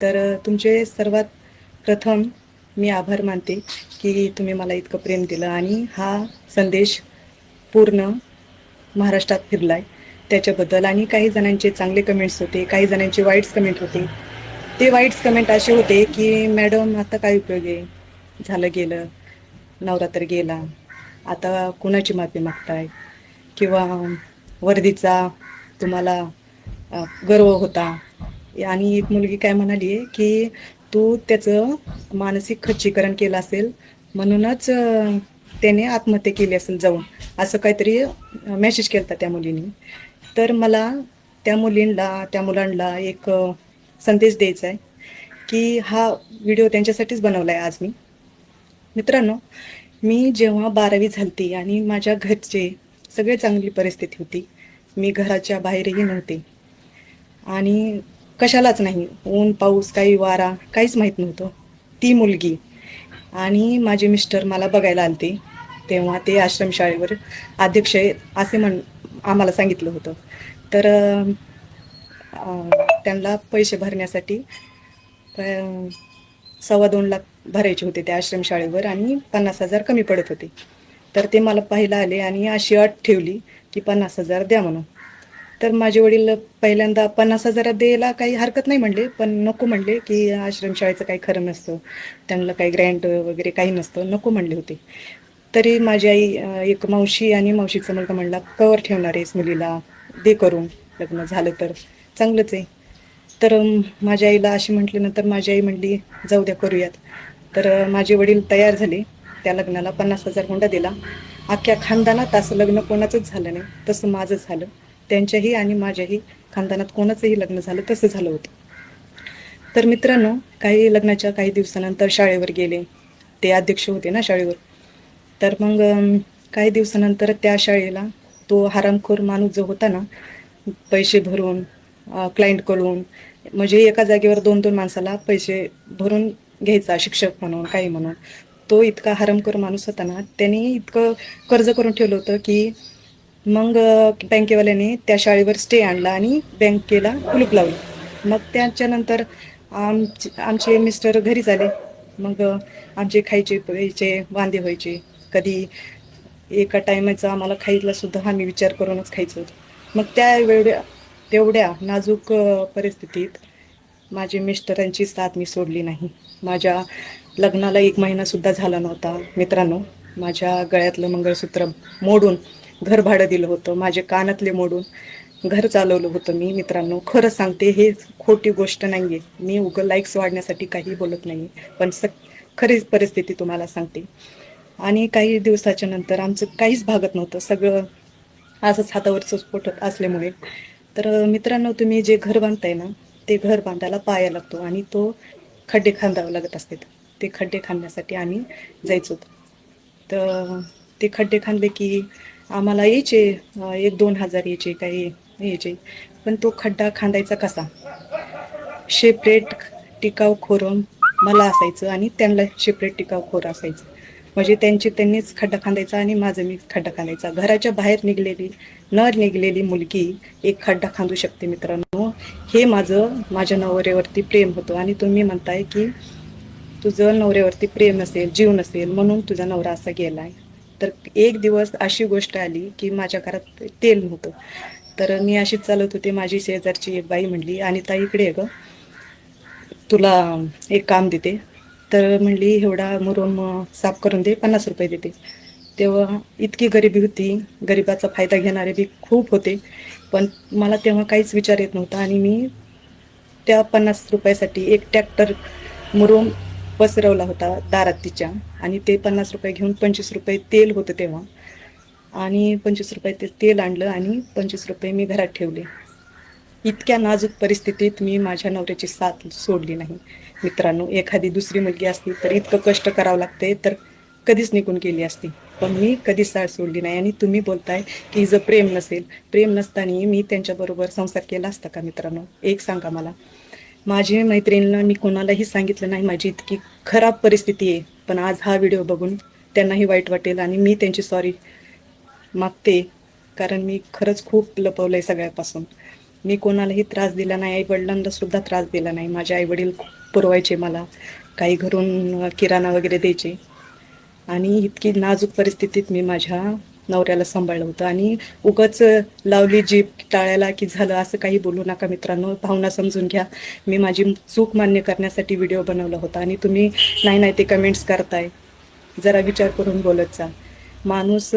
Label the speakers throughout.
Speaker 1: तर तुमचे सर्वात प्रथम मी आभार मानते की तुम्ही मला इतकं प्रेम दिलं आणि हा संदेश पूर्ण महाराष्ट्रात फिरलाय. त्याच्याबद्दल आणि काही जणांचे चांगले कमेंट्स होते काही जणांचे वाईट्स कमेंट होते. ते वाईट्स कमेंट असे होते की मॅडम आता काय उपयोग आहे? झालं गेलं. नवरात्र गेला. आता कुणाची माफी मागताय? किंवा वर्दीचा तुम्हाला गर्व होता. आणि एक मुलगी काय म्हणाली आहे की तू त्याचं मानसिक खच्चीकरण केलं असेल म्हणूनच त्याने आत्महत्या केली असेल जाऊन. असं काहीतरी मेसेज केला त्या मुलीने. तर मला त्या मुलींना त्या मुलांना एक संदेश द्यायचा आहे की हा व्हिडिओ त्यांच्यासाठीच बनवला आहे आज मी. मित्रांनो मी जेव्हा बारावी झालती आणि माझ्या घरचे सगळे चांगली परिस्थिती होती मी घराच्या बाहेरही नव्हते. आणि कशालाच नाही. ऊन पाऊस काही वारा काहीच माहीत नव्हतं. ती मुलगी. आणि माझे मिस्टर मला बघायला आलते. तेव्हा ते आश्रमशाळेवर अध्यक्ष आहेत असे म्हण आम्हाला सांगितलं होतं. तर त्यांना पैसे भरण्यासाठी सव्वा दोन लाख भरायचे होते त्या आश्रमशाळेवर आणि पन्नास हजार कमी पडत होते. तर ते मला पाहायला आले आणि अशी अट ठेवली की पन्नास हजार द्या म्हणून. तर माझे वडील पहिल्यांदा पन्नास हजारात द्यायला काही हरकत नाही म्हणले पण नको म्हणले की आश्रमशाळेचं काही खरं नसतं. त्यांना काही ग्रँट वगैरे काही नसतं नको म्हणले होते. तरी माझी आई एक मावशी आणि मावशीचा मुलगा म्हणला कवर ठेवणार आहेस मुलीला दे करून. लग्न झालं तर चांगलंच आहे. तर माझ्या आईला अशी म्हटल्यानंतर माझी आई म्हणली जाऊ द्या करूयात. तर माझे वडील तयार झाले. त्या लग्नाला पन्नास हजार हुंडा दिला. अख्ख्या खानदानात असं लग्न कोणाचंच झालं नाही तसं माझं झालं. त्यांच्याही आणि माझ्याही खानदानात कोणाचंही लग्न झालं तसं झालं होतं. तर मित्रांनो काही लग्नाच्या काही दिवसानंतर शाळेवर गेले. ते अध्यक्ष होते ना शाळेवर. तर मग काही दिवसानंतर त्या शाळेला तो हरामखोर माणूस जो होता ना पैसे भरून क्लायंटकडून म्हणजे एका जागेवर दोन दोन माणसाला पैसे भरून घ्यायचा शिक्षक म्हणून काही म्हणून तो इतका हरामखोर माणूस होता ना त्यांनी इतकं कर्ज करून ठेवलं होतं की मग बँकेवाल्याने त्या शाळेवर स्टे आणला आणि बँकेला कुलूप लावलं. मग त्याच्यानंतर आमचे आमचे मिस्टर घरी झाले मग आमचे खायचे प्यायचे वांदे व्हायचे. कधी एका टायमाचा आम्हाला खायला सुद्धा आम्ही विचार करूनच खायचो. मग त्या वेळ्या तेवढ्या नाजूक परिस्थितीत माझी मिस्टरांची साथ मी सोडली नाही. माझ्या लग्नाला एक महिना सुद्धा झाला नव्हता. मित्रांनो माझ्या गळ्यातलं मंगळसूत्र मोडून घर भाडं दिलं होतं माझे कानातले मोडून घर चालवलं होतं मी मित्रांनो. खरं सांगते हे खोटी गोष्ट नाही आहे मी उगं लाईक्स वाढण्यासाठी काही बोलत नाही पण स खरी परिस्थिती तुम्हाला सांगते. आणि काही दिवसाच्या नंतर आमचं काहीच भागत नव्हतं. सगळं असंच हातावरचं पोटत असल्यामुळे. तर मित्रांनो तुम्ही जे घर बांधताय ना ते घर बांधायला पाया लागतो आणि तो खड्डे खांदावं लागत असते ते खड्डे खांदण्यासाठी आम्ही जायचो. तर ते खड्डे खांदले की आम्हाला यायचे एक दोन हजार यायचे काही यायचे पण तो खड्डा खांदायचा कसा? शेपरेट टिकाव खोरून मला असायचं आणि त्यांना शेपरेट टिकाव खोर असायचं. म्हणजे त्यांची त्यांनीच खड्डा खांदायचा आणि माझं मी खड्डा खांदायचा. घराच्या बाहेर निघलेली न निघलेली मुलगी एक खड्डा खांदू शकते मित्रांनो. हे माझं माझ्या नवऱ्यावरती प्रेम होतं. आणि तुम्ही म्हणताय की तुझं नवऱ्यावरती प्रेम असेल जीव नसेल म्हणून तुझा नवरा असा गेलाय. तर एक दिवस अशी गोष्ट आली की माझ्या घरात तेल नव्हतं. तर मी अशीच चालत होते माझी शेजारची एक बाई म्हणली आणि ताई इकडे ग. तुला एक काम देते. तर म्हणली एवढा मुरुम साफ करून दे पन्नास रुपये देते. तेव्हा इतकी गरिबी होती गरिबाचा फायदा घेणारे बी खूप होते पण मला तेव्हा काहीच विचार येत नव्हता आणि मी त्या पन्नास रुपयासाठी एक ट्रॅक्टर मुरुम पसरवला होता दारात तिच्या. आणि ते पन्नास रुपये घेऊन पंचवीस रुपये तेल होतं तेव्हा. आणि पंचवीस रुपये ते तेल आणलं आणि पंचवीस रुपये मी घरात ठेवले. इतक्या नाजूक परिस्थितीत मी माझ्या नवऱ्याची साथ सोडली नाही. मित्रांनो एखादी दुसरी मुलगी असती तर इतकं कष्ट करावं लागते तर कधीच निघून गेली असती. पण मी कधीच साथ सोडली नाही. आणि तुम्ही बोलताय की जर प्रेम नसेल. प्रेम नसताना मी त्यांच्याबरोबर संसार केला असता का मित्रांनो? एक सांगा मला. माझी मैत्रिणीला मी कोणालाही सांगितलं नाही माझी इतकी खराब परिस्थिती आहे. पण आज हा व्हिडिओ बघून त्यांनाही वाईट वाटेल आणि मी त्यांची सॉरी मागते कारण मी खरंच खूप लपवलं आहे सगळ्यापासून. मी कोणालाही त्रास दिला नाही आई वडिलांना सुद्धा त्रास दिला नाही. माझे आई वडील पुरवायचे मला काही घरून किराणा वगैरे द्यायचे. आणि इतकी नाजूक परिस्थितीत मी माझ्या नवऱ्याला सांभाळलं होतं. आणि उगाच लावली जीप टाळायला की झालं असं काही बोलू नका मित्रांनो. भावना समजून घ्या. मी माझी चूक मान्य करण्यासाठी व्हिडिओ बनवला होता. आणि तुम्ही नाही नाही ते कमेंट्स करताय. जरा विचार करून बोलत जा. माणूस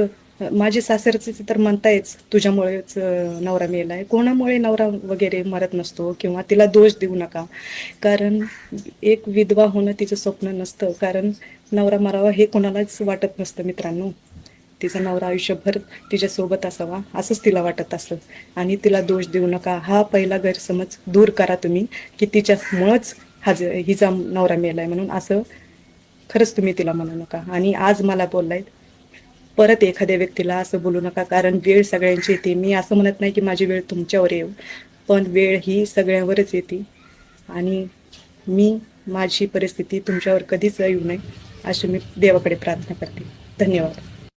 Speaker 1: माझे सासरचे तर म्हणतायच तुझ्यामुळेच नवरा नवरा आहे कोणामुळे नवरा वगैरे मरत नसतो किंवा तिला दोष देऊ नका. कारण एक विधवा होणं तिचं स्वप्न नसतं. कारण नवरा मरावा हे कोणालाच वाटत नसतं मित्रांनो. तिचा नवरा आयुष्यभर तिच्यासोबत असावा असंच तिला वाटत असं आणि तिला दोष देऊ नका. हा पहिला गैरसमज दूर करा तुम्ही की तिच्यामुळंच हा ज- हिचा नवरा मेलाय म्हणून. असं खरंच तुम्ही तिला म्हणू नका. आणि आज मला बोललाय परत एखाद्या व्यक्तीला असं बोलू नका कारण वेळ सगळ्यांची येते. मी असं म्हणत नाही की माझी वेळ तुमच्यावर येऊ पण वेळ ही सगळ्यांवरच येते. आणि मी माझी परिस्थिती तुमच्यावर कधीच येऊ नये अशी मी देवाकडे प्रार्थना करते. धन्यवाद.